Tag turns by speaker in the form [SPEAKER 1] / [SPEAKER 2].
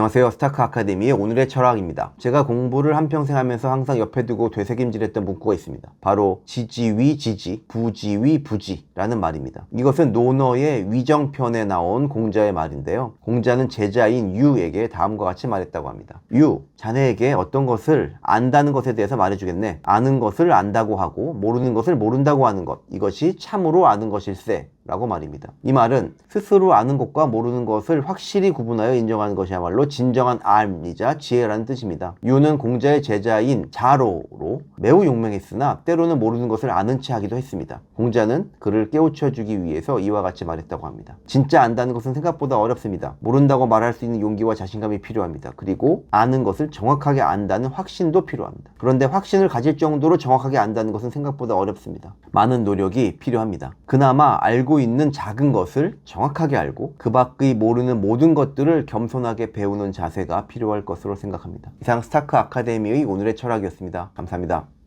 [SPEAKER 1] 안녕하세요. 스타크 아카데미의 오늘의 철학입니다. 제가 공부를 한평생 하면서 항상 옆에 두고 되새김질했던 문구가 있습니다. 바로 지지위 지지, 부지위 부지라는 말입니다. 이것은 노너의 위정편에 나온 공자의 말인데요. 공자는 제자인 유에게 다음과 같이 말했다고 합니다. 유, 자네에게 어떤 것을 안다는 것에 대해서 말해주겠네. 아는 것을 안다고 하고 모르는 것을 모른다고 하는 것. 이것이 참으로 아는 것일세. 라고 말입니다. 이 말은 스스로 아는 것과 모르는 것을 확실히 구분하여 인정하는 것이야말로 진정한 알이자 지혜라는 뜻입니다. 유는 공자의 제자인 자로로 매우 용맹했으나 때로는 모르는 것을 아는 체 하기도 했습니다. 공자는 그를 깨우쳐주기 위해서 이와 같이 말했다고 합니다. 진짜 안다는 것은 생각보다 어렵습니다. 모른다고 말할 수 있는 용기와 자신감이 필요합니다. 그리고 아는 것을 정확하게 안다는 확신도 필요합니다. 그런데 확신을 가질 정도로 정확하게 안다는 것은 생각보다 어렵습니다. 많은 노력이 필요합니다. 그나마 알고 있는 작은 것을 정확하게 알고 그 밖의 모르는 모든 것들을 겸손하게 배우는 자세가 필요할 것으로 생각합니다. 이상 스타크 아카데미의 오늘의 철학이었습니다. 감사합니다.